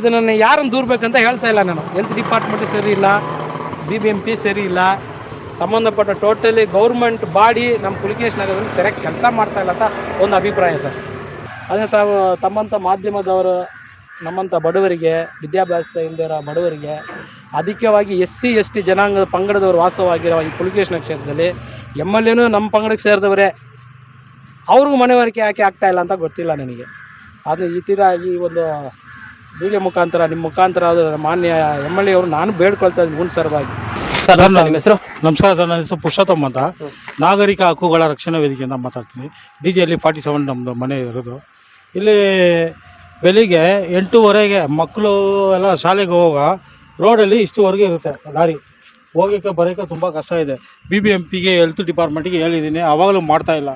ಇದನ್ನು ಯಾರನ್ನು ದೂರಬೇಕಂತ ಹೇಳ್ತಾ ಇಲ್ಲ ನಾನು. ಹೆಲ್ತ್ ಡಿಪಾರ್ಟ್ಮೆಂಟ್ ಸರಿ ಇಲ್ಲ ಬಿ ಬಿ ಎಂ ಪಿ ಸರಿ ಇಲ್ಲ, ಸಂಬಂಧಪಟ್ಟ ಟೋಟಲಿ ಗೌರ್ಮೆಂಟ್ ಬಾಡಿ ನಮ್ಮ ಪುಲಿಕೇಶ್ ನಗರದಲ್ಲಿ ಸರಿಯಾಗಿ ಕೆಲಸ ಮಾಡ್ತಾ ಇಲ್ಲ ಅಂತ ಒಂದು ಅಭಿಪ್ರಾಯ ಸರ್. ಅದೇ ತಾವು ತಮ್ಮಂಥ ಮಾಧ್ಯಮದವರು ನಮ್ಮಂಥ ಬಡವರಿಗೆ, ವಿದ್ಯಾಭ್ಯಾಸ ಇಲ್ಲದಿರೋ ಬಡವರಿಗೆ, ಅಧಿಕವಾಗಿ ಎಸ್ ಸಿ ಎಸ್ ಟಿ ಜನಾಂಗದ ಪಂಗಡದವರು ವಾಸವಾಗಿರೋ ಈ ಪುಲಿಕೇಶ್ನ ಕ್ಷೇತ್ರದಲ್ಲಿ ಎಂ ಎಲ್ ಎನೂ ನಮ್ಮ ಪಂಗಡಕ್ಕೆ ಸೇರಿದವರೇ, ಅವ್ರಿಗೂ ಮನವರಿಕೆ ಯಾಕೆ ಆಗ್ತಾಯಿಲ್ಲ ಅಂತ ಗೊತ್ತಿಲ್ಲ ನನಗೆ. ಅದು ಈ ಈ ಒಂದು ವಿಡಿಯೋ ಮುಖಾಂತರ ನಿಮ್ಮ ಮುಖಾಂತರ ಮಾನ್ಯ ಎಂ ಎಲ್ ಎ ಅವರು ನಾನು ಬೇಡ್ಕೊಳ್ತಾ ಇದ್ದೀನಿ ಗುಣ ಸರ್ವಾಗಿ ಸರ್ ನನ್ನ- ನಿಮ್ಮ ಹೆಸರು? ನಮಸ್ಕಾರ ಸರ್ ನನ್ನ ಹೆಸರು ಪುರುಷೋತ್ತಮ್ ಅಂತ. ನಾಗರಿಕ ಹಕ್ಕುಗಳ ರಕ್ಷಣಾ ವೇದಿಕೆಯಿಂದ ಮಾತಾಡ್ತೀನಿ. ಡಿ ಜಿಯಲ್ಲಿ ಫಾರ್ಟಿ ಸೆವೆನ್ ನಮ್ಮದು ಮನೆ ಇರೋದು. ಇಲ್ಲಿ ಬೆಳಿಗ್ಗೆ ಎಂಟೂವರೆಗೆ ಮಕ್ಕಳು ಎಲ್ಲ ಶಾಲೆಗೆ ಹೋಗೋ ರೋಡಲ್ಲಿ ಇಷ್ಟುವರೆಗೆ ಇರುತ್ತೆ ಲಾರಿ. ಹೋಗೋಕ್ಕೆ ಬರೋಕ್ಕೆ ತುಂಬ ಕಷ್ಟ ಇದೆ. ಬಿ ಬಿ ಎಂ ಪಿಗೆ ಹೆಲ್ತ್ ಡಿಪಾರ್ಟ್ಮೆಂಟಿಗೆ ಹೇಳಿದ್ದೀನಿ. ಅವಾಗಲೂ ಮಾಡ್ತಾ ಇಲ್ಲ.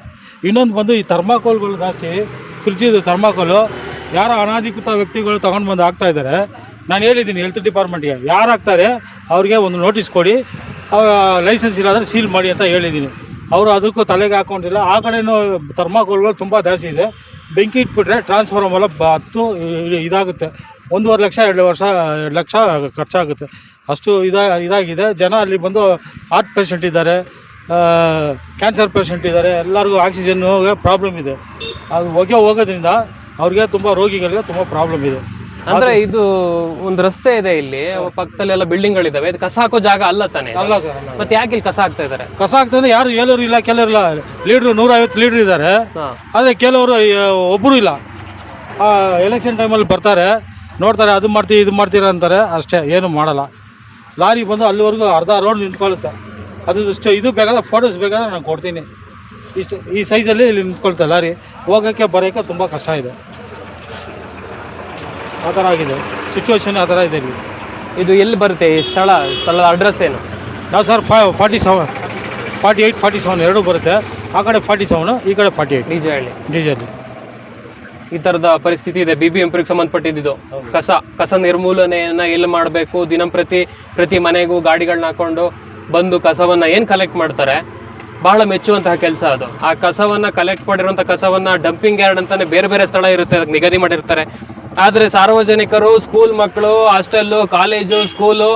ಇನ್ನೊಂದು ಬಂದು ಈ ಥರ್ಮಾಕೋಲ್ಗಳು ಜಾಸ್ತಿ ಫ್ರಿಜ್ಜಿದು ಥರ್ಮಾಕೋಲು ಯಾರೋ ಅನಾಧಿಕೃತ ವ್ಯಕ್ತಿಗಳು ತಗೊಂಡು ಬಂದು ಆಗ್ತಾ ಇದ್ದಾರೆ. ನಾನು ಹೇಳಿದ್ದೀನಿ ಹೆಲ್ತ್ ಡಿಪಾರ್ಟ್ಮೆಂಟ್ಗೆ ಯಾರು ಆಗ್ತಾರೆ ಅವ್ರಿಗೆ ಒಂದು ನೋಟಿಸ್ ಕೊಡಿ. ಲೈಸೆನ್ಸ್ ಇಲ್ಲಾಂದರೆ ಸೀಲ್ ಮಾಡಿ ಅಂತ ಹೇಳಿದ್ದೀನಿ. ಅವರು ಅದಕ್ಕೂ ತಲೆಗೆ ಹಾಕೊಂಡಿಲ್ಲ. ಆ ಕಡೆಯೂ ಥರ್ಮಾಕೋಲ್ಗಳು ತುಂಬ ಜಾಸ್ತಿ ಇದೆ. ಬೆಂಕಿ ಇಟ್ಬಿಟ್ರೆ ಟ್ರಾನ್ಸ್ಫಾರ್ಮ್ ಎಲ್ಲ ಹತ್ತು ಇದಾಗುತ್ತೆ. ಒಂದೂವರೆ ಲಕ್ಷ, ಎರಡು ವರ್ಷ, ಎರಡು ಲಕ್ಷ ಖರ್ಚಾಗುತ್ತೆ. ಅಷ್ಟು ಇದಾ, ಇದಾಗಿದೆ. ಜನ ಅಲ್ಲಿ ಬಂದು ಹಾರ್ಟ್ ಪೇಷಂಟ್ ಇದ್ದಾರೆ. ಕ್ಯಾನ್ಸರ್ ಪೇಷಂಟ್ ಇದ್ದಾರೆ. ಎಲ್ಲರಿಗೂ ಆಕ್ಸಿಜನ್ನು ಪ್ರಾಬ್ಲಮ್ ಇದೆ. ಅದು ಹೊಗೆ ಹೋಗೋದ್ರಿಂದ ಅವ್ರಿಗೆ ತುಂಬ ರೋಗಿಗಳಿಗೆ ತುಂಬ ಪ್ರಾಬ್ಲಮ್ ಇದೆ. ಅಂದ್ರೆ ಇದು ಒಂದು ರಸ್ತೆ ಇದೆ ಇಲ್ಲಿ ಪಕ್ಕದಲ್ಲೆಲ್ಲ ಬಿಲ್ಡಿಂಗ್ ಗಳಿದಾವೆ ಇದು ಕಸ ಹಾಕೋ ಜಾಗ ಅಲ್ಲ ತಾನೆ ಅಲ್ಲ ಸರ್ ಅಲ್ಲ ಮತ್ತೆ ಯಾಕೆ ಇಲ್ಲಿ ಕಸ ಹಾಕ್ತಾ ಇದಾರೆ? ಕಸ ಆಗ್ತದೆ ಯಾರು ಹೇಳೋರು ಇಲ್ಲ ಕೆಲವರು ಇಲ್ಲ. ಲೀಡ್ರು ನೂರೈವತ್ತು ಲೀಡ್ರ್ ಇದ್ದಾರೆ. ಹಾ. ಆದರೆ ಕೆಲವರು ಒಬ್ಬರು ಇಲ್ಲ. ಎಲೆಕ್ಷನ್ ಟೈಮಲ್ಲಿ ಬರ್ತಾರೆ. ನೋಡ್ತಾರೆ ಅದು ಮಾಡ್ತೀವಿ ಇದು ಮಾಡ್ತೀರಾ ಅಂತಾರೆ. ಅಷ್ಟೇ ಏನು ಮಾಡಲ್ಲ. ಲಾರಿ ಬಂದು ಅಲ್ಲಿವರೆಗೂ ಅರ್ಧ ರೋಡ್ ನಿಂತ್ಕೊಳ್ಳುತ್ತೆ. ಅದು ಇಷ್ಟು ಇದು ಬೇಕಾದ್ರೆ ಫೋಟೋಸ್ ಬೇಕಾದ್ರೆ ನಾನು ಕೊಡ್ತೀನಿ. ಇಷ್ಟು ಈ ಸೈಜಲ್ಲಿ ಇಲ್ಲಿ ನಿಂತ್ಕೊಳ್ತೆ ಲಾರಿ. ಹೋಗೋಕ್ಕೆ ಬರೋಕ್ಕೆ ತುಂಬ ಕಷ್ಟ ಇದೆ. ಆ ಥರ ಆಗಿದೆ. ಸಿಚುವೇಶನ್ ಆ ಥರ ಇದೆ ಇಲ್ಲಿ. ಇದು ಎಲ್ಲಿ ಬರುತ್ತೆ? ಈ ಸ್ಥಳ ಸ್ಥಳದ ಅಡ್ರೆಸ್ ಏನು? ನಾವು sir forty seven forty eight forty seven ಎರಡೂ ಬರುತ್ತೆ. ಆ ಕಡೆ ಫಾರ್ಟಿ ಸೆವೆನು ಈ ಕಡೆ ಫಾರ್ಟಿ ಏಯ್ಟ್ ನಿಜ ಹೇಳಿ ಡಿಜಲ್ಲಿ ಈ ತರದ ಪರಿಸ್ಥಿತಿ ಇದೆ. ಬಿ ಬಿ ಎಂಪ್ರಿಗೆ ಸಂಬಂಧಪಟ್ಟಿದ್ದು. ಕಸ ಕಸ ನಿರ್ಮೂಲನೆಯನ್ನ ಎಲ್ಲಿ ಮಾಡಬೇಕು? ದಿನಂಪ್ರತಿ ಪ್ರತಿ ಮನೆಗೂ ಗಾಡಿಗಳನ್ನ ಹಾಕೊಂಡು ಬಂದು ಕಸವನ್ನ ಏನು ಕಲೆಕ್ಟ್ ಮಾಡ್ತಾರೆ? ಬಹಳ ಮೆಚ್ಚುವಂತಹ ಕೆಲಸ ಅದು. ಆ ಕಸವನ್ನ ಕಲೆಕ್ಟ್ ಮಾಡಿರುವಂಥ ಕಸವನ್ನ ಡಂಪಿಂಗ್ ಯಾರ್ಡ್ ಅಂತಲೇ ಬೇರೆ ಬೇರೆ ಸ್ಥಳ ಇರುತ್ತೆ. ಅದಕ್ಕೆ ನಿಗದಿ ಮಾಡಿರ್ತಾರೆ. ಆದ್ರೆ ಸಾರ್ವಜನಿಕರು ಸ್ಕೂಲ್ ಮಕ್ಕಳು ಹಾಸ್ಟೆಲ್ಲು ಕಾಲೇಜು ಸ್ಕೂಲು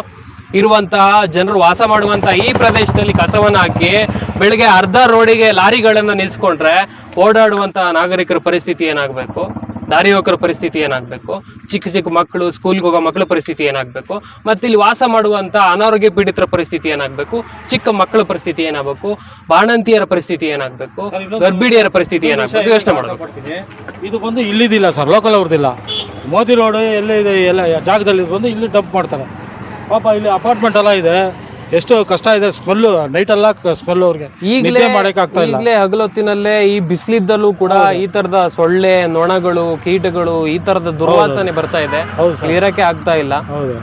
ಇರುವಂತಹ ಜನರು ವಾಸ ಮಾಡುವಂತಹ ಈ ಪ್ರದೇಶದಲ್ಲಿ ಕಸವನ್ನು ಹಾಕಿ ಬೆಳಿಗ್ಗೆ ಅರ್ಧ ರೋಡಿಗೆ ಲಾರಿಗಳನ್ನು ನಿಲ್ಸ್ಕೊಂಡ್ರೆ ಓಡಾಡುವಂತಹ ನಾಗರಿಕರ ಪರಿಸ್ಥಿತಿ ಏನಾಗಬೇಕು? ದಾರಿ ಯುವಕರ ಪರಿಸ್ಥಿತಿ ಏನಾಗಬೇಕು? ಚಿಕ್ಕ ಚಿಕ್ಕ ಮಕ್ಕಳು ಸ್ಕೂಲ್ಗೆ ಹೋಗೋ ಮಕ್ಕಳ ಪರಿಸ್ಥಿತಿ ಏನಾಗಬೇಕು? ಮತ್ತು ಇಲ್ಲಿ ವಾಸ ಮಾಡುವಂಥ ಅನಾರೋಗ್ಯ ಪೀಡಿತರ ಪರಿಸ್ಥಿತಿ ಏನಾಗಬೇಕು? ಚಿಕ್ಕ ಮಕ್ಕಳ ಪರಿಸ್ಥಿತಿ ಏನಾಗಬೇಕು? ಬಾಣಂತಿಯರ ಪರಿಸ್ಥಿತಿ ಏನಾಗಬೇಕು? ಗರ್ಭಿಣಿಯರ ಪರಿಸ್ಥಿತಿ ಏನಾಗಬೇಕು? ಯೋಚನೆ ಮಾಡಬೇಕು. ಇದು ಬಂದು ಇಲ್ಲಿದಿಲ್ಲ ಸರ್ ಲೋಕಲ್ ಅವ್ರದ್ದಿಲ್ಲ ಮೋದಿ ರೋಡ್ ಎಲ್ಲ ಇದೆ ಎಲ್ಲ ಜಾಗದಲ್ಲಿ ಬಂದು ಇಲ್ಲಿ ಡಂಪ್ ಮಾಡ್ತಾರೆ. ಪಾಪ ಇಲ್ಲಿ ಅಪಾರ್ಟ್ಮೆಂಟ್ ಎಲ್ಲ ಇದೆ. ಎಷ್ಟು ಕಷ್ಟ ಇದೆ ಸ್ಮೆಲ್ ನೈಟ್ ಎಲ್ಲ ಸ್ಮೆಲ್ ಅವ್ರಿಗೆ. ಈಗಲೇ ನಿದ್ದೆ ಆಗ್ತಾ ಇಲ್ಲ. ಈಗಲೇ ಹಗಲೊತ್ತಿನಲ್ಲೇ ಈ ಬಿಸಿಲಿದ್ದಲ್ಲೂ ಕೂಡ ಈ ತರದ ಸೊಳ್ಳೆ ನೊಣಗಳು ಕೀಟಗಳು ಈ ತರದ ದುರ್ವಾಸನೆ ಬರ್ತಾ ಇದೆ. ಹೌದು ಸರ್. ಇರಕ್ಕೆ ಆಗ್ತಾ ಇಲ್ಲ. ಹೌದು.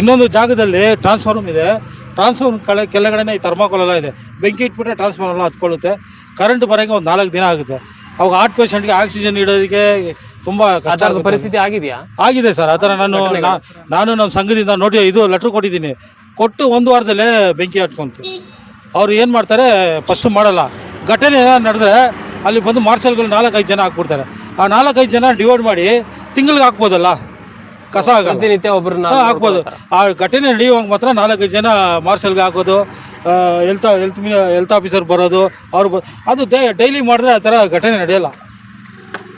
ಇನ್ನೊಂದು ಜಾಗದಲ್ಲಿ ಟ್ರಾನ್ಸ್ಫಾರ್ಮ್ ಇದೆ. ಟ್ರಾನ್ಸ್ಫಾರ್ಮ್ ಕಳೆ ಕೆಳಗಡೆನೆ ಈ ಥರ್ಮಾಕೋಲ್ ಎಲ್ಲ ಇದೆ. ಬೆಂಕಿ ಇಟ್ಬಿಟ್ರೆ ಟ್ರಾನ್ಸ್ಫಾರ್ಮ್ ಎಲ್ಲ ಹತ್ಕೊಳ್ಳುತ್ತೆ. ಕರೆಂಟ್ ಬರೋಂಗೆ ಒಂದು ನಾಲ್ಕು ದಿನ ಆಗುತ್ತೆ. ಅವಾಗ ಹಾರ್ಟ್ ಪೇಷಂಟ್ಗೆ ಆಕ್ಸಿಜನ್ ಇಡೋದಕ್ಕೆ ತುಂಬ ಕಷ್ಟ ಆಗುತ್ತೆ. ಪರಿಸ್ಥಿತಿ ಆಗಿದೆಯಾ? ಆಗಿದೆ ಸರ್ ಆ ಥರ ನಾನು ನಾ- ನಾನು ನಮ್ಮ ಸಂಘದಿಂದ ನೋಡಿ ಇದು ಲೆಟ್ರ್ ಕೊಟ್ಟಿದ್ದೀನಿ. ಕೊಟ್ಟು ಒಂದು ವಾರದಲ್ಲೇ ಬೆಂಕಿ ಹತ್ಕೊಂತು ಅವ್ರು ಏನು ಮಾಡ್ತಾರೆ ಫಸ್ಟ್ ಮಾಡಲ್ಲ. ಘಟನೆ ನಡೆದ್ರೆ ಅಲ್ಲಿ ಬಂದು ಮಾರ್ಷಲ್ಗಳು ನಾಲ್ಕೈದು ಜನ ಹಾಕ್ಬಿಡ್ತಾರೆ. ಆ ನಾಲ್ಕೈದು ಜನ ಡಿವೈಡ್ ಮಾಡಿ ತಿಂಗಳಿಗೆ ಹಾಕ್ಬೋದಲ್ಲ? ಕಸ ಆಗಲ್ಲ. ಪ್ರತಿನಿತ್ಯ ಒಬ್ಬರನ್ನ ಹಾ, ಹಾಕ್ಬೋದು. ಆ ಘಟನೆ ನಡೆಯುವಾಗ ಮಾತ್ರ ನಾಲ್ಕೈದು ಜನ ಮಾರ್ಷಲ್ಗೆ ಹಾಕೋದು ಹೆಲ್ತ್ ಹೆಲ್ತ್ ಹೆಲ್ತ್ ಆಫೀಸರ್ ಬರೋದು ಅವ್ರು ಬ- ಅದು ಡೈಲಿ ಮಾಡಿದ್ರೆ ಆ ಥರ ಘಟನೆ ನಡೆಯಲ್ಲ.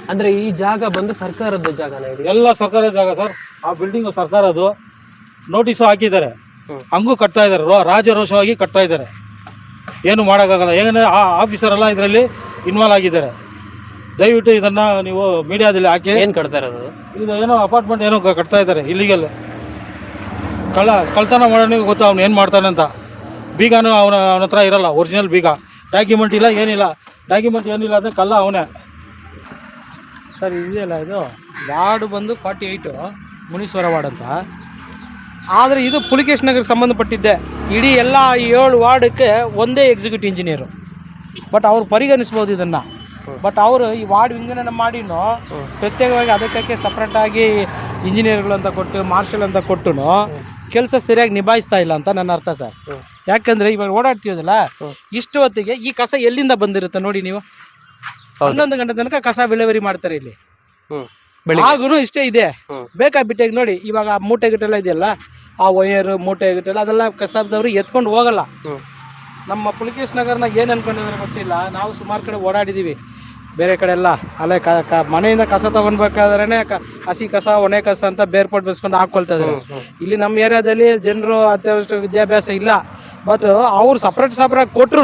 ಅಂದ್ರೆ ಈ ಜಾಗ ಬಂದು ಸರ್ಕಾರದ ಜಾಗನ ಇದು? ಎಲ್ಲ ಸರ್ಕಾರ ಜಾಗ ಸರ್. ಆ ಬಿಲ್ಡಿಂಗ್ ಸರ್ಕಾರದ್ದು. ನೋಟಿಸು ಹಾಕಿದ್ದಾರೆ. ಹಂಗೂ ಕಟ್ತಾ ಇದ್ದಾರೆ. ರೋ ರಾಜರೋಷವಾಗಿ ಕಟ್ತಾ ಇದ್ದಾರೆ. ಏನು ಮಾಡೋಕ್ಕಾಗಲ್ಲ. ಏನೇ ಆ ಆಫೀಸರ್ ಎಲ್ಲ ಇದರಲ್ಲಿ ಇನ್ವಾಲ್ವ್ ಆಗಿದ್ದಾರೆ. ದಯವಿಟ್ಟು ಇದನ್ನ ನೀವು ಮೀಡಿಯಾದಲ್ಲಿ ಹಾಕಿ. ಏನ್ ಕಟ್ತಾ ಇರೋದು? ಇದು ಏನೋ ಅಪಾರ್ಟ್ಮೆಂಟ್ ಏನೋ ಕ- ಕಟ್ತಾ ಇದ್ದಾರೆ. ಇಲ್ಲಿಗೆಲ್ಲ ಕಳ್ಳ ಕಳ್ತನ ಮಾಡೋನಿಗೆ ಗೊತ್ತು ಅವ್ನು ಏನು ಮಾಡ್ತಾನೆ ಅಂತ? ಬೀಗನೂ ಅವನ ಅವನ ಹತ್ರ ಇರಲ್ಲ. ಒರಿಜಿನಲ್ ಬೀಗ. ಡಾಕ್ಯುಮೆಂಟ್ ಇಲ್ಲ ಏನಿಲ್ಲ. ಡಾಕ್ಯುಮೆಂಟ್ ಏನಿಲ್ಲ ಅಂದರೆ ಕಳ್ಳ ಅವನೇ. ಸರ್ ಇದೆಯಲ್ಲ ಇದು ವಾರ್ಡ್ ಬಂದು ಫಾರ್ಟಿ ಏಯ್ಟು ಮುನೀಶ್ವರ ವಾರ್ಡ್ ಅಂತ. ಆದರೆ ಇದು ಪುಲಿಕೇಶ್ ನಗರ ಸಂಬಂಧಪಟ್ಟಿದ್ದೆ. ಇಡೀ ಎಲ್ಲ ಏಳು ವಾರ್ಡಕ್ಕೆ ಒಂದೇ ಎಕ್ಸಿಕ್ಯೂಟಿವ್ ಇಂಜಿನಿಯರು ಬಟ್ ಅವ್ರು ಪರಿಗಣಿಸ್ಬೋದು ಇದನ್ನು. ಬಟ್ ಅವರು ಈ ವಾರ್ಡ್ ವಿಂಗಡಣೆ ಮಾಡಿನೂ ಪ್ರತ್ಯೇಕವಾಗಿ ಅದಕ್ಕೆ ಸಪ್ರೇಟಾಗಿ ಇಂಜಿನಿಯರ್ಗಳು ಅಂತ ಕೊಟ್ಟು ಮಾರ್ಷಲ್ ಅಂತ ಕೊಟ್ಟು ಕೆಲಸ ಸರಿಯಾಗಿ ನಿಭಾಯಿಸ್ತಾ ಇಲ್ಲ ಅಂತ ನನ್ನ ಅರ್ಥ ಸರ್. ಯಾಕಂದರೆ ಇವಾಗ ಓಡಾಡ್ತೀವಲ್ಲ. ಇಷ್ಟು ಹೊತ್ತಿಗೆ ಈ ಕಸ ಎಲ್ಲಿಂದ ಬಂದಿರುತ್ತೆ ನೋಡಿ ನೀವು. ಹನ್ನೊಂದು ಗಂಟೆ ತನಕ ಕಸ ವಿಲೇವರಿ ಮಾಡ್ತಾರೆ ಇಲ್ಲಿ. ಆಗೂ ಇಷ್ಟೇ ಇದೆ. ಬೇಕಾ ಬಿಟ್ಟೆ ನೋಡಿ ಇವಾಗ ಮೂಟೆ ಗಿಟ್ಟೆಲ್ಲ ಇದೆಯಲ್ಲ ಆ ವಯರ್ ಮೂಟೆ ಗಿಟ್ಟೆಲ್ಲ ಅದೆಲ್ಲ ಕಸದವ್ರು ಎತ್ಕೊಂಡು ಹೋಗಲ್ಲ. ನಮ್ಮ ಪುಲಿಕೇಶ್ ನಗರನ ಏನು ಅನ್ಕೊಂಡಿದ್ರೆ ಗೊತ್ತಿಲ್ಲ ನಾವು ಸುಮಾರು ಕಡೆ ಓಡಾಡಿದ್ದೀವಿ ಬೇರೆ ಕಡೆ ಎಲ್ಲ ಅಲ್ಲೇ ಕ ಕ- ಮನೆಯಿಂದ ಕಸ ತಗೊಂಡ್ಬೇಕಾದ್ರೆ ಕ ಹಸಿ ಕಸ ಒಣ ಕಸ ಅಂತ ಬೇರ್ಪಟ್ಟು ಬೆಸ್ಕೊಂಡು ಹಾಕೊಳ್ತಾ ಇದ್ದಾರೆ ಇಲ್ಲಿ ನಮ್ಮ ಏರಿಯಾದಲ್ಲಿ ಜನರು ಅತ್ಯವಶ್ಯ ವಿದ್ಯಾಭ್ಯಾಸ ಇಲ್ಲ. ಬಟ್ ಅವ್ರು ಸಪ್ರೇಟ್ ಸಪ್ರೇಟ್ ಕೊಟ್ರು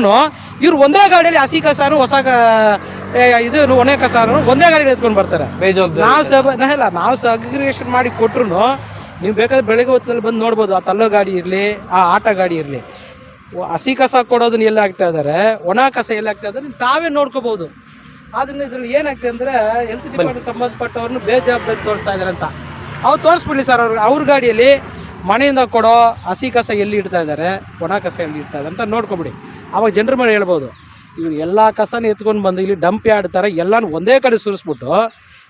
ಇವ್ರು ಒಂದೇ ಗಾಡಿಯಲ್ಲಿ ಹಸಿ ಕಸನು ಹೊಸ ಇದು ಒಣೆ ಕಸ ಒಂದೇ ಗಾಡಿ ಎತ್ಕೊಂಡು ಬರ್ತಾರೆ. ನಾವು ಸಬ್ ನಾ ಇಲ್ಲ ನಾವು ಸಗ್ರಿಗೇಷನ್ ಮಾಡಿ ಕೊಟ್ರು ನೀವು ಬೇಕಾದ್ರೆ ಬೆಳಗ್ಗೆ ಹೊತ್ತಿನಲ್ಲಿ ಬಂದು ನೋಡ್ಬೋದು ಆ ತಲ್ಲೋ ಗಾಡಿ ಇರಲಿ ಆ ಆಟ ಗಾಡಿ ಇರಲಿ. ಹಸಿ ಕಸ ಕೊಡೋದನ್ನ ಎಲ್ಲಿ ಆಗ್ತಾ ಇದ್ದಾರೆ ಒಣ ಕಸ ಎಲ್ಲಿ ಆಗ್ತಾ ಇದ್ದಾರೆ ನೀವು ತಾವೇ ನೋಡ್ಕೋಬಹುದು. ಆದ್ರಿಂದ ಇದ್ರಲ್ಲಿ ಏನಾಗ್ತದೆ ಅಂದ್ರೆ ಹೆಲ್ತ್ ಡಿಪಾರ್ಟ್ಮೆಂಟ್ ಸಂಬಂಧಪಟ್ಟವ್ರನ್ನ ಬೇಜವಾಬ್ದಾರಿ ತೋರಿಸ್ತಾ ಇದ್ದಾರೆ ಅಂತ. ಅವ್ರು ತೋರಿಸ್ಬಿಡ್ಲಿ ಸರ್ ಅವ್ರು ಅವ್ರ ಗಾಡಿಯಲ್ಲಿ ಮನೆಯಿಂದ ಕೊಡೋ ಹಸಿ ಕಸ ಎಲ್ಲಿ ಇಡ್ತಾ ಇದ್ದಾರೆ ಒಣ ಕಸ ಎಲ್ಲಿ ಇಡ್ತಾ ಇದ್ದಾರೆ ಅಂತ ನೋಡ್ಕೊಬಿಡಿ. ಅವಾಗ ಜನರ ಮೇಲೆ ಹೇಳ್ಬೋದು. ಇವ್ರು ಎಲ್ಲ ಕಸನ ಎತ್ಕೊಂಡು ಬಂದು ಇಲ್ಲಿ ಡಂಪ್ ಆಡ್ತಾರೆ ಎಲ್ಲನೂ ಒಂದೇ ಕಡೆ ಸುರಿಸ್ಬಿಟ್ಟು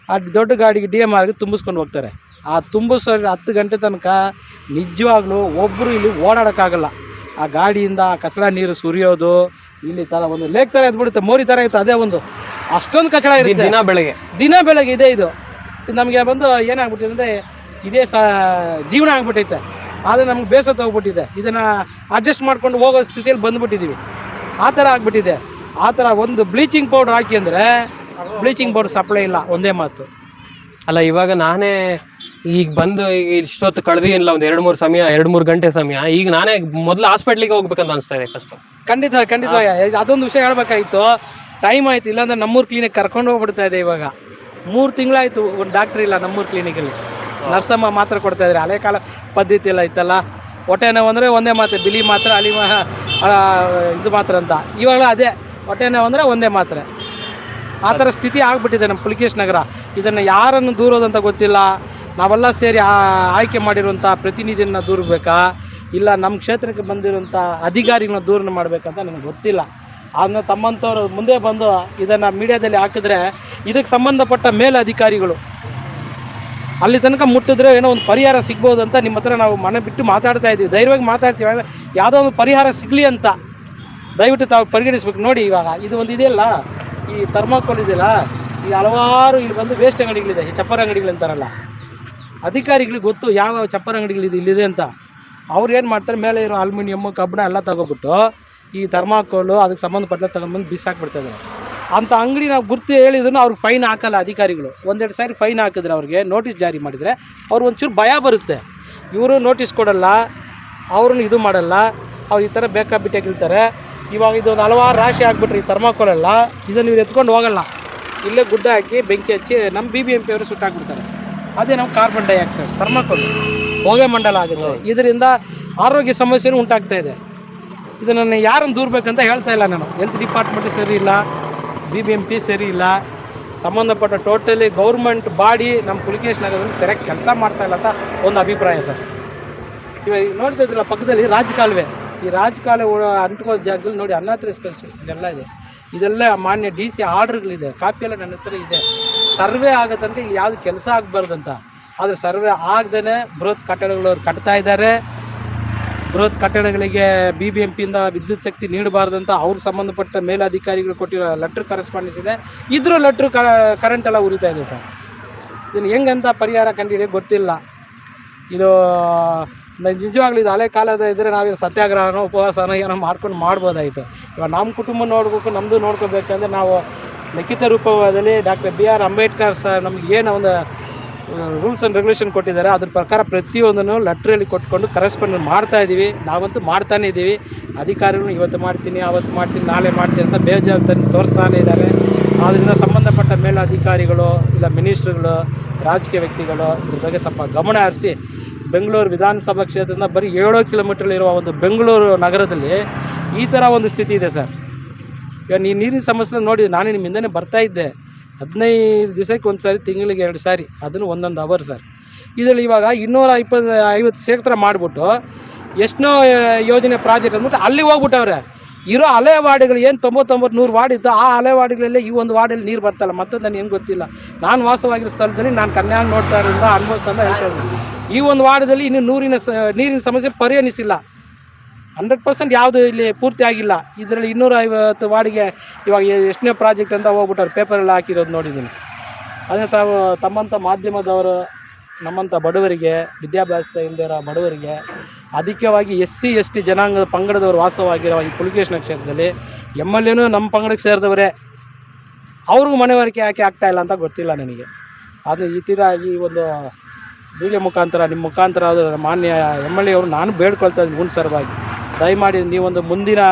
ಆ ದೊಡ್ಡ ಗಾಡಿಗೆ ಡಿ ಎಂ ಆರ್ಗೆ ತುಂಬಿಸ್ಕೊಂಡು ಹೋಗ್ತಾರೆ. ಆ ತುಂಬಿಸೋ ಹತ್ತು ಗಂಟೆ ತನಕ ನಿಜವಾಗ್ಲೂ ಒಬ್ಬರು ಇಲ್ಲಿ ಓಡಾಡೋಕ್ಕಾಗಲ್ಲ. ಆ ಗಾಡಿಯಿಂದ ಆ ಕಸಡ ನೀರು ಸುರಿಯೋದು ಇಲ್ಲಿ ಥರ ಒಂದು ಲೇಕ್ ಥರ ಎದ್ಬಿಡುತ್ತೆ ಮೋರಿ ಥರ ಇತ್ತು ಅದೇ ಒಂದು. ಅಷ್ಟೊಂದು ಕಚಡ ಇರುತ್ತೆ. ದಿನ ಬೆಳಗ್ಗೆ. ದಿನ ಬೆಳಗ್ಗೆ ಇದೆ ಇದು. ಇದು ನಮಗೆ ಬಂದು ಏನಾಗ್ಬಿಟ್ಟಿದೆ ಅಂದರೆ ಇದೇ ಸ ಜೀವನ ಆಗ್ಬಿಟ್ಟೈತೆ. ಆದರೆ ನಮ್ಗೆ ಬೇಸತ್ತೋಗ್ಬಿಟ್ಟಿದೆ ಇದನ್ನು ಅಡ್ಜಸ್ಟ್ ಮಾಡ್ಕೊಂಡು ಹೋಗೋ ಸ್ಥಿತಿಯಲ್ಲಿ ಬಂದ್ಬಿಟ್ಟಿದ್ದೀವಿ ಆ ಥರ ಆಗ್ಬಿಟ್ಟಿದೆ. ಆ ಥರ ಒಂದು ಬ್ಲೀಚಿಂಗ್ ಪೌಡರ್ ಹಾಕಿ ಅಂದರೆ ಬ್ಲೀಚಿಂಗ್ ಪೌಡರ್ ಸಪ್ಲೈ ಇಲ್ಲ ಒಂದೇ ಮಾತು. ಅಲ್ಲ ಇವಾಗ ನಾನೇ ಈಗ ಬಂದು ಈಗ ಇಷ್ಟೊತ್ತು ಕಳೆದಿಲ್ಲ ಒಂದು ಎರಡು ಮೂರು ಸಮಯ ಎರಡು ಮೂರು ಗಂಟೆ ಸಮಯ ಈಗ ನಾನೇ ಮೊದಲು ಹಾಸ್ಪಿಟ್ಲಿಗೆ ಹೋಗ್ಬೇಕಂತ ಅನಿಸ್ತಾ ಇದೆ ಫಸ್ಟ್ ಖಂಡಿತ ಖಂಡಿತ ಅದೊಂದು ವಿಷಯ ಹೇಳ್ಬೇಕಾಗಿತ್ತು ಟೈಮ್ ಆಯಿತು ಇಲ್ಲಾಂದ್ರೆ ನಮ್ಮೂರು ಕ್ಲಿನಿಕ್ ಕರ್ಕೊಂಡು ಹೋಗ್ಬಿಡ್ತಾ ಇದೆ ಇವಾಗ. ಮೂರು ತಿಂಗಳಾಯ್ತು ಒಂದು ಡಾಕ್ಟ್ರ್ ಇಲ್ಲ ನಮ್ಮೂರು ಕ್ಲಿನಿಕಲ್ಲಿ ನರ್ಸಮ್ಮ ಮಾತ್ರ ಕೊಡ್ತಾ ಇದ್ದಾರೆ ಹಳೆ ಕಾಲ ಪದ್ಧತಿ ಎಲ್ಲ ಇತ್ತಲ್ಲ. ಹೊಟ್ಟೆ ನೋವು ಅಂದರೆ ಒಂದೇ ಮಾತ್ರ ಬಿಲಿ ಮಾತ್ರ ಅಲಿ ಇದು ಮಾತ್ರ ಅಂತ. ಇವಾಗ ಅದೇ ಹೊಟ್ಟೆ ನೋವು ಅಂದರೆ ಒಂದೇ ಮಾತ್ರೆ. ಆ ಥರ ಸ್ಥಿತಿ ಆಗಿಬಿಟ್ಟಿದೆ ನಮ್ಮ ಪುಲಿಕೇಶ್ ನಗರ. ಇದನ್ನು ಯಾರನ್ನು ದೂರೋದಂತ ಗೊತ್ತಿಲ್ಲ. ನಾವೆಲ್ಲ ಸೇರಿ ಆಯ್ಕೆ ಮಾಡಿರುವಂಥ ಪ್ರತಿನಿಧಿಯನ್ನು ದೂರಬೇಕಾ? ಇಲ್ಲ ನಮ್ಮ ಕ್ಷೇತ್ರಕ್ಕೆ ಬಂದಿರುವಂಥ ಅಧಿಕಾರಿಗಳನ್ನ ದೂರನ ಮಾಡಬೇಕಂತ ನನಗೆ ಗೊತ್ತಿಲ್ಲ. ಅದನ್ನ ತಮ್ಮಂಥವ್ರು ಮುಂದೆ ಬಂದು ಇದನ್ನು ಮೀಡಿಯಾದಲ್ಲಿ ಹಾಕಿದ್ರೆ ಇದಕ್ಕೆ ಸಂಬಂಧಪಟ್ಟ ಮೇಲೆ ಅಧಿಕಾರಿಗಳು ಅಲ್ಲಿ ತನಕ ಮುಟ್ಟಿದ್ರೆ ಏನೋ ಒಂದು ಪರಿಹಾರ ಸಿಗ್ಬೋದು ಅಂತ ನಿಮ್ಮ ಹತ್ರ ನಾವು ಮನೆ ಬಿಟ್ಟು ಮಾತಾಡ್ತಾ ಇದ್ದೀವಿ. ಧೈರ್ಯವಾಗಿ ಮಾತಾಡ್ತೀವಿ. ಯಾವುದೋ ಒಂದು ಪರಿಹಾರ ಸಿಗಲಿ ಅಂತ. ದಯವಿಟ್ಟು ತಾವು ಪರಿಗಣಿಸ್ಬೇಕು. ನೋಡಿ ಇವಾಗ ಇದು ಒಂದು ಇದೆಯಲ್ಲ, ಈ ಥರ್ಮಾಕೋಲ್ ಇದೆಯಲ್ಲ, ಈ ಹಲವಾರು ಇಲ್ಲಿ ಬಂದು ವೇಸ್ಟ್ ಅಂಗಡಿಗಳಿದೆ, ಈ ಚಪ್ಪರ ಅಂಗಡಿಗಳು ಅಂತಾರಲ್ಲ. ಅಧಿಕಾರಿಗಳಿಗೆ ಗೊತ್ತು ಯಾವ ಚಪ್ಪರ ಅಂಗಡಿಗಳಿದೆ ಇಲ್ಲಿದೆ ಅಂತ. ಅವ್ರು ಏನು ಮಾಡ್ತಾರೆ, ಮೇಲೆ ಇರೋ ಅಲ್ಯೂಮಿನಿಯಮ್ಮು ಕಬ್ಬಿಣ ಎಲ್ಲ ತಗೊಬಿಟ್ಟು ಈ ಥರ್ಮಾಕೋಲು, ಅದಕ್ಕೆ ಸಂಬಂಧಪಟ್ಟ ತಗೊಂಡ್ಬಂದು ಬಿಸಾಕ್ಬಿಡ್ತಾಯಿದ್ದಾರೆ ಅಂಥ ಅಂಗಡಿ ನಾವು ಗುರ್ತು ಹೇಳಿದ್ರು ಅವ್ರಿಗೆ ಫೈನ್ ಹಾಕಲ್ಲ ಅಧಿಕಾರಿಗಳು. ಒಂದೆರಡು ಸಾರಿ ಫೈನ್ ಹಾಕಿದ್ರೆ ಅವ್ರಿಗೆ, ನೋಟಿಸ್ ಜಾರಿ ಮಾಡಿದರೆ ಅವ್ರು ಒಂಚೂರು ಭಯ ಬರುತ್ತೆ. ಇವರು ನೋಟಿಸ್ ಕೊಡಲ್ಲ, ಅವ್ರನ್ನ ಇದು ಮಾಡಲ್ಲ, ಅವ್ರು ಈ ಥರ ಬೇಕಾಬಿಟ್ಟಾಗಿರ್ತಾರೆ ಇವಾಗ ಇದು ಒಂದು ಹಲವಾರು ರಾಶಿ ಆಗಿಬಿಟ್ರೆ ಈ ಥರ್ಮಾಕೋಲೆಲ್ಲ ಇದನ್ನು ಇವ್ರು ಎತ್ಕೊಂಡು ಹೋಗಲ್ಲ. ಇಲ್ಲೇ ಗುಡ್ಡ ಹಾಕಿ ಬೆಂಕಿ ಹಚ್ಚಿ ನಮ್ಮ ಬಿ ಬಿ ಎಂ ಪಿ ಅವರು ಸುಟ್ಟಾಕ್ಬಿಡ್ತಾರೆ ಅದೇ ನಮ್ಮ ಕಾರ್ಬನ್ ಡೈಆಕ್ಸೈಡ್ ಥರ್ಮಾಕೋಲ್. ಹೊಗೆ ಮಂಡಲ ಆಗುತ್ತೆ. ಇದರಿಂದ ಆರೋಗ್ಯ ಸಮಸ್ಯೆನೂ ಉಂಟಾಗ್ತಾ ಇದೆ. ಇದನ್ನು ಯಾರನ್ನು ದೂರಬೇಕಂತ ಹೇಳ್ತಾ ಇಲ್ಲ ನಾನು. ಹೆಲ್ತ್ ಡಿಪಾರ್ಟ್ಮೆಂಟ್ ಸರಿ ಇಲ್ಲ ಬಿ ಬಿ ಎಂ ಪಿ ಸರಿ ಇಲ್ಲ. ಸಂಬಂಧಪಟ್ಟ ಟೋಟಲಿ ಗೌರ್ಮೆಂಟ್ ಬಾಡಿ ನಮ್ಮ ಪುಲಿಕೇಶ್ ನಗರದಲ್ಲಿ ಸರಿಯಾಗಿ ಕೆಲಸ ಮಾಡ್ತಾ ಇಲ್ಲ ಅಂತ ಒಂದು ಅಭಿಪ್ರಾಯ ಸರ್. ಇವಾಗ ನೋಡ್ತಾ ಇದ್ದಿಲ್ಲ ಪಕ್ಕದಲ್ಲಿ ರಾಜಕಾಲುವೆ. ಈ ರಾಜಕಾಲ ಅಂಟ್ಕೋ ಜಾಗದಲ್ಲಿ ನೋಡಿ ಅನ್ನಾತ್ರಿಸ್ ಇದೆಲ್ಲ ಇದೆ. ಇದೆಲ್ಲ ಮಾನ್ಯ ಡಿ ಸಿ ಆರ್ಡ್ರ್ಗಳಿದೆ. ಕಾಪಿಯೆಲ್ಲ ನನ್ನ ಹತ್ರ ಇದೆ. ಸರ್ವೆ ಆಗತ್ತಂటే ಇಲ್ಲಿ ಯಾವುದು ಕೆಲಸ ಆಗಬಾರ್ದಂತ. ಆದರೆ ಸರ್ವೆ ಆಗದೇ ಬೃಹತ್ ಕಟ್ಟಡಗಳು ಅವ್ರು ಕಟ್ತಾ ಇದ್ದಾರೆ. ಬೃಹತ್ ಕಟ್ಟಡಗಳಿಗೆ ಬಿ ಬಿ ಎಂ ಪಿಯಿಂದ ವಿದ್ಯುತ್ ಶಕ್ತಿ ನೀಡಬಾರ್ದಂತ ಅವ್ರಿಗೆ ಸಂಬಂಧಪಟ್ಟ ಮೇಲಾಧಿಕಾರಿಗಳು ಕೊಟ್ಟಿರೋ ಲೆಟ್ರ್ ಕರೆಸ್ಪಾಂಡೆನ್ಸ್ ಇದೆ. ಇದ್ರೂ ಲೆಟ್ರ್ ಕರೆಂಟ್ ಎಲ್ಲ ಉರಿತಾ ಇದೆ ಸರ್. ಇದನ್ನು ಹೆಂಗಂತ ಪರಿಹಾರ ಕಂಡಿದೆ ಗೊತ್ತಿಲ್ಲ. ಇದು ನಿಜವಾಗ್ಲೂ ಇದು ಹಳೆ ಕಾಲದ ಇದ್ರೆ ನಾವೇನು ಸತ್ಯಾಗ್ರಹನೋ, ಉಪವಾಸನೋ ಏನೋ ಮಾಡ್ಕೊಂಡು ಮಾಡ್ಬೋದಾಯಿತು. ಇವಾಗ ನಮ್ಮ ಕುಟುಂಬ ನೋಡ್ಬೇಕು ನಮ್ಮದು ನೋಡ್ಕೋಬೇಕಂದ್ರೆ ನಾವು ಲಿಖಿತ ರೂಪದಲ್ಲಿ doctor B R Ambedkar sir ನಮ್ಗೆ ಏನು ಒಂದು ರೂಲ್ಸ್ ಆ್ಯಂಡ್ ರೆಗ್ಯುಲೇಷನ್ ಕೊಟ್ಟಿದ್ದಾರೆ, ಅದ್ರ ಪ್ರಕಾರ ಪ್ರತಿಯೊಂದನ್ನು ಲೆಟ್ರಲ್ಲಿ ಕೊಟ್ಕೊಂಡು ಕರೆಸ್ಪಾಂಡ್ ಮಾಡ್ತಾ ಇದ್ದೀವಿ ನಾವಂತೂ ಮಾಡ್ತಾನೇ ಇದ್ದೀವಿ ಅಧಿಕಾರಿಗಳು ಇವತ್ತು ಮಾಡ್ತೀನಿ ಅವತ್ತು ಮಾಡ್ತೀನಿ, ನಾಳೆ ಮಾಡ್ತೀನಿ ಅಂತ ಬೇಜವಾಬ್ದಾರಿ ತೋರಿಸ್ತಾನೆ ಇದ್ದಾರೆ. ಆದ್ದರಿಂದ ಸಂಬಂಧಪಟ್ಟ ಮೇಲಧಿಕಾರಿಗಳು, ಇಲ್ಲ ಮಿನಿಸ್ಟ್ರುಗಳು ರಾಜಕೀಯ ವ್ಯಕ್ತಿಗಳು ಇದ್ರ ಬಗ್ಗೆ ಸ್ವಲ್ಪ ಗಮನ ಹರಿಸಿ ಬೆಂಗಳೂರು ವಿಧಾನಸಭಾ ಕ್ಷೇತ್ರದಿಂದ ಬರೀ ಏಳು ಕಿಲೋಮೀಟರ್ ಇರುವ ಒಂದು ಬೆಂಗಳೂರು ನಗರದಲ್ಲಿ ಈ ಥರ ಒಂದು ಸ್ಥಿತಿ ಇದೆ ಸರ್. ಈಗ ನೀ ನೀರಿನ ಸಮಸ್ಯೆ ನೋಡಿ ನಾನು ನಿಮ್ಮ ಹಿಂದೆ ಬರ್ತಾ ಇದ್ದೆ. ಹದಿನೈದು ದಿವಸಕ್ಕೆ ಒಂದು ಸಾರಿ ತಿಂಗಳಿಗೆ ಎರಡು ಸಾರಿ ಅದನ್ನು ಒಂದೊಂದು ಅವರ್ ಸರ್. ಇದರಲ್ಲಿ ಇವಾಗ ಇನ್ನೂರ ಇಪ್ಪತ್ತು ಐವತ್ತು ಕ್ಷೇತ್ರ ಮಾಡಿಬಿಟ್ಟು ಎಷ್ಟನೋ ಆ, ಯೋಜನೆ ಪ್ರಾಜೆಕ್ಟ್ ಅಂದ್ಬಿಟ್ಟು ಅಲ್ಲಿ ಹೋಗ್ಬಿಟ್ಟವ್ರೆ. ಇರೋ ಹಳೆ ವಾರ್ಡ್ಗಳು ಏನು ತೊಂಬತ್ತೊಂಬತ್ತು ನೂರು ವಾರ್ಡ್ ಇತ್ತು ಆ ಅಲೆ ವಾರ್ಡ್ಗಳಲ್ಲೇ ಈ ಒಂದು ವಾರ್ಡಲ್ಲಿ ನೀರು ಬರ್ತಲ್ಲ ಮತ್ತೆ ನನಗೆ ಏನು ಗೊತ್ತಿಲ್ಲ. ನಾನು ವಾಸವಾಗಿರೋ ಸ್ಥಳದಲ್ಲಿ ನಾನು ಕನ್ಯಾಗ ನೋಡ್ತಾ ಇರೋದ್ರಿಂದ ಅನುಭವಿಸ್ತಾ ಹೇಳ್ತಾ ಈ ಒಂದು ವಾರ್ಡದಲ್ಲಿ ಇನ್ನು ನೂರಿನ ಸ, ನೀರಿನ ಸಮಸ್ಯೆ ಪರಿಹರಿಸಿಲ್ಲ. ಹಂಡ್ರೆಡ್ ಪರ್ಸೆಂಟ್ ಯಾವುದು ಇಲ್ಲಿ ಪೂರ್ತಿ ಆಗಿಲ್ಲ. ಇದರಲ್ಲಿ ಇನ್ನೂರ ಐವತ್ತು ವಾರ್ಡಿಗೆ ಇವಾಗ ಎಷ್ಟನೇ ಪ್ರಾಜೆಕ್ಟ್ ಅಂತ ಹೋಗ್ಬಿಟ್ಟವ್ರು ಪೇಪರಲ್ಲಿ ಹಾಕಿರೋದು ನೋಡಿದ್ದೀನಿ. ಅದನ್ನು ತಾವು, ತಮ್ಮಂಥ ಮಾಧ್ಯಮದವರು, ನಮ್ಮಂಥ ಬಡವರಿಗೆ, ವಿದ್ಯಾಭ್ಯಾಸ ಇಲ್ಲದಿರೋ ಬಡವರಿಗೆ ಅಧಿಕವಾಗಿ ಎಸ್ ಸಿ, ಎಸ್ ಟಿ ಜನಾಂಗದ ಪಂಗಡದವರು ವಾಸವಾಗಿರುವ ಈ ಪುಲಿಕೇಶ್ನ ಕ್ಷೇತ್ರದಲ್ಲಿ ಎಂ ಎಲ್ ಎನೂ ನಮ್ಮ ಪಂಗಡಕ್ಕೆ ಸೇರಿದವರೇ. ಅವ್ರಿಗೂ ಮನವರಿಕೆ ಯಾಕೆ ಆಗ್ತಾ ಇಲ್ಲ ಅಂತ ಗೊತ್ತಿಲ್ಲ ನನಗೆ. ಅದು ಇತಿದಾಗಿ ಒಂದು ವಿಡಿಯೋ ಮುಖಾಂತರ, ನಿಮ್ಮ ಮುಖಾಂತರ ಅದು ಮಾನ್ಯ ಎಂ ಎಲ್ ಎ ಅವರು ನಾನು ಬೇಡ್ಕೊಳ್ತಾ ಇದ್ದೀನಿ ಹುಣಸರವಾಗಿ ದಯಮಾಡಿ ನೀವೊಂದು ಮುಂದಿನ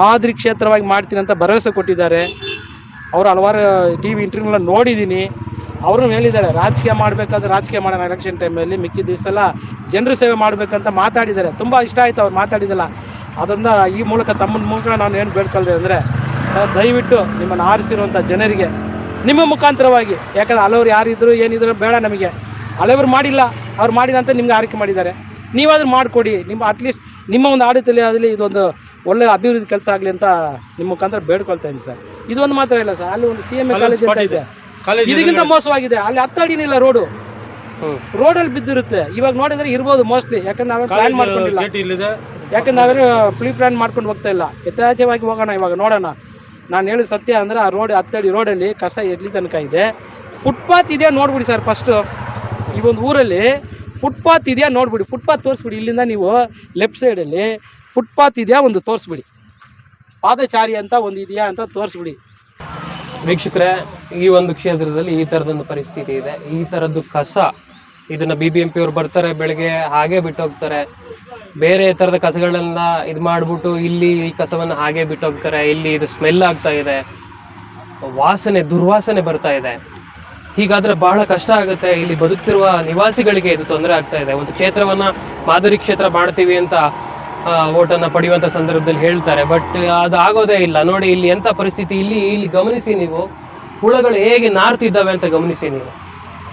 ಮಾದರಿ ಕ್ಷೇತ್ರವಾಗಿ ಮಾಡ್ತೀನಿ ಅಂತ ಭರವಸೆ ಕೊಟ್ಟಿದ್ದಾರೆ. ಅವರು ಹಲವಾರು ಟಿ ವಿ ಇಂಟರ್ವ್ಯೂಗಳನ್ನ ನೋಡಿದ್ದೀನಿ. ಅವರು ಹೇಳಿದ್ದಾರೆ ರಾಜಕೀಯ ಮಾಡಬೇಕಾದ್ರೆ ರಾಜಕೀಯ ಮಾಡೋಣ ಎಲೆಕ್ಷನ್ ಟೈಮಲ್ಲಿ ಮಿಕ್ಕಿದ ದಿವಸ ಎಲ್ಲ ಜನರ ಸೇವೆ ಮಾಡಬೇಕಂತ ಮಾತಾಡಿದ್ದಾರೆ. ತುಂಬ ಇಷ್ಟ ಆಯಿತು ಅವ್ರು ಮಾತಾಡಿದಲ್ಲ ಅದರಿಂದ ಈ ಮೂಲಕ ತಮ್ಮನ ಮೂಲಕ ನಾನು ಏನು ಬೇಡ್ಕೊಳ್ದೆ ಅಂದರೆ ಸರ್ ದಯವಿಟ್ಟು ನಿಮ್ಮನ್ನು ಆರಿಸಿರುವಂಥ ಜನರಿಗೆ ನಿಮ್ಮ ಮುಖಾಂತರವಾಗಿ ಯಾಕಂದ್ರೆ ಹಲವರು ಯಾರಿದ್ರು ಏನಿದ್ರು ಬೇಡ ನಮಗೆ. ಹಲವರು ಮಾಡಿಲ್ಲ ಅವ್ರು ಮಾಡಿಲ್ಲ ಅಂತ ನಿಮ್ಗೆ ಆರೈಕೆ ಮಾಡಿದ್ದಾರೆ. ನೀವಾದರೂ ಮಾಡಿಕೊಡಿ ನಿಮ್ಮ ಅಟ್ಲೀಸ್ಟ್ ನಿಮ್ಮ ಒಂದು ಆಡಳಿತದಲ್ಲಿ ಆಗಲಿ ಇದೊಂದು ಒಳ್ಳೆ ಅಭಿವೃದ್ಧಿ ಕೆಲಸ ಆಗಲಿ ಅಂತ ನಿಮ್ಮ ಮುಖಾಂತರ ಬೇಡ್ಕೊಳ್ತಾ ಇದ್ದೀನಿ ಸರ್. ಇದೊಂದು ಮಾತ್ರ ಇಲ್ಲ ಸರ್. ಅಲ್ಲಿ ಒಂದು ಸಿ ಎಂ ಎ ಕಾಲೇಜ್ ಅಂತ ಇದೆ. ಇದಕ್ಕಿಂತ ಮೋಸವಾಗಿದೆ. ಅಲ್ಲಿ ಹತ್ತಡಿನಿಲ್ಲ ರೋಡು. ಹ್ಮ್. ರೋಡಲ್ಲಿ ಬಿದ್ದಿರುತ್ತೆ. ಇವಾಗ ನೋಡಿದ್ರೆ ಇರ್ಬೋದು ಮೋಸ್ಟ್ಲಿ. ಯಾಕಂದ್ರೆ ನಾವೇ ಪ್ಲಾನ್ ಮಾಡ್ಕೊಂಡಿಲ್ಲ. ಯಾಕಂದ್ರೆ ನಾವೇನು ಪ್ರೀ ಪ್ಲಾನ್ ಮಾಡ್ಕೊಂಡು ಹೋಗ್ತಾ ಇಲ್ಲ. ಯಥಾರ್ಥವಾಗಿ ಹೋಗೋಣ ಇವಾಗ ನೋಡೋಣ. ನಾನು ಹೇಳಿದ ಸತ್ಯ ಅಂದ್ರೆ ಆ ರೋಡ್ ಹತ್ತಡಿ ರೋಡಲ್ಲಿ ಕಸ ಎಲ್ಲಿ ತನಕ ಇದೆ. ಫುಟ್ಪಾತ್ ಇದೆಯಾ ನೋಡ್ಬಿಡಿ ಸರ್ ಫಸ್ಟು ಈ ಒಂದು ಊರಲ್ಲಿ ಫುಟ್ಪಾತ್ ಇದೆಯಾ ನೋಡ್ಬಿಡಿ. ಫುಟ್ಪಾತ್ ತೋರಿಸ್ಬಿಡಿ. ಇಲ್ಲಿಂದ ನೀವು ಲೆಫ್ಟ್ ಸೈಡಲ್ಲಿ ಫುಟ್ಪಾತ್ ಇದೆಯಾ ಒಂದು ತೋರಿಸ್ಬಿಡಿ. ಪಾದಚಾರಿ ಅಂತ ಒಂದು ಇದೆಯಾ ಅಂತ ತೋರಿಸ್ಬಿಡಿ. ವೀಕ್ಷಕರೇ, ಈ ಒಂದು ಕ್ಷೇತ್ರದಲ್ಲಿ ಈ ತರದೊಂದು ಪರಿಸ್ಥಿತಿ ಇದೆ. ಈ ತರದ್ದು ಕಸ, ಇದನ್ನ ಬಿ ಬಿ ಎಂ ಪಿ ಅವ್ರು ಬರ್ತಾರೆ ಬೆಳಗ್ಗೆ, ಹಾಗೆ ಬಿಟ್ಟು ಹೋಗ್ತಾರೆ ಬೇರೆ ತರದ ಕಸಗಳನ್ನ ಇದು ಮಾಡ್ಬಿಟ್ಟು ಇಲ್ಲಿ ಈ ಕಸವನ್ನ ಹಾಗೆ ಬಿಟ್ಟು ಹೋಗ್ತಾರೆ ಇಲ್ಲಿ ಇದು ಸ್ಮೆಲ್ ಆಗ್ತಾ ಇದೆ. ವಾಸನೆ, ದುರ್ವಾಸನೆ ಬರ್ತಾ ಇದೆ. ಹೀಗಾದ್ರೆ ಬಹಳ ಕಷ್ಟ ಆಗುತ್ತೆ. ಇಲ್ಲಿ ಬದುಕ್ತಿರುವ ನಿವಾಸಿಗಳಿಗೆ ಇದು ತೊಂದರೆ ಆಗ್ತಾ ಇದೆ. ಒಂದು ಕ್ಷೇತ್ರವನ್ನ ಮಾದರಿ ಕ್ಷೇತ್ರ ಮಾಡ್ತೀವಿ ಅಂತ ಓಟನ್ನ ಪಡೆಯುವಂಥ ಸಂದರ್ಭದಲ್ಲಿ ಹೇಳ್ತಾರೆ. ಬಟ್ ಅದು ಆಗೋದೇ ಇಲ್ಲ. ನೋಡಿ, ಇಲ್ಲಿ ಎಂಥ ಪರಿಸ್ಥಿತಿ? ಇಲ್ಲಿ ಇಲ್ಲಿ ಗಮನಿಸಿ ನೀವು. ಹುಳಗಳು ಹೇಗೆ ನಾರ್ತಿದ್ದಾವೆ ಅಂತ ಗಮನಿಸಿ ನೀವು.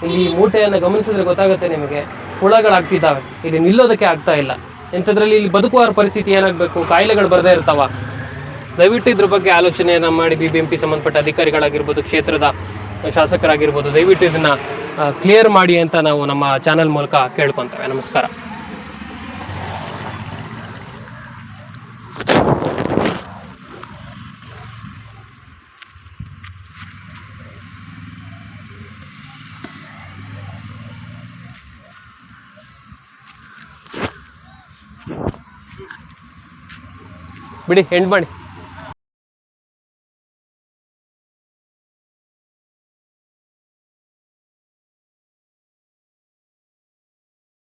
ಇಲ್ಲಿ ಮೂಟೆಯನ್ನು ಗಮನಿಸಿದ್ರೆ ಗೊತ್ತಾಗುತ್ತೆ ನಿಮಗೆ. ಹುಳಗಳಾಗ್ತಿದ್ದಾವೆ. ಇಲ್ಲಿ ನಿಲ್ಲೋದಕ್ಕೆ ಆಗ್ತಾ ಇಲ್ಲ. ಎಂಥದ್ರಲ್ಲಿ ಇಲ್ಲಿ ಬದುಕುವ ಪರಿಸ್ಥಿತಿ ಏನಾಗಬೇಕು? ಕಾಯಿಲೆಗಳು ಬರದೇ ಇರ್ತಾವ. ದಯವಿಟ್ಟು ಇದ್ರ ಬಗ್ಗೆ ಆಲೋಚನೆಯನ್ನು ಮಾಡಿ. ಬಿ ಬಿ ಎಂ ಪಿ ಸಂಬಂಧಪಟ್ಟ ಅಧಿಕಾರಿಗಳಾಗಿರ್ಬೋದು, ಕ್ಷೇತ್ರದ ಶಾಸಕರಾಗಿರ್ಬೋದು, ದಯವಿಟ್ಟು ಇದನ್ನ ಕ್ಲಿಯರ್ ಮಾಡಿ ಅಂತ ನಾವು ನಮ್ಮ ಚಾನೆಲ್ ಮೂಲಕ ಕೇಳ್ಕೊತೇವೆ. ನಮಸ್ಕಾರ. ಬಿಡಿ ಎಂಡ್ ಮಾಡಿ.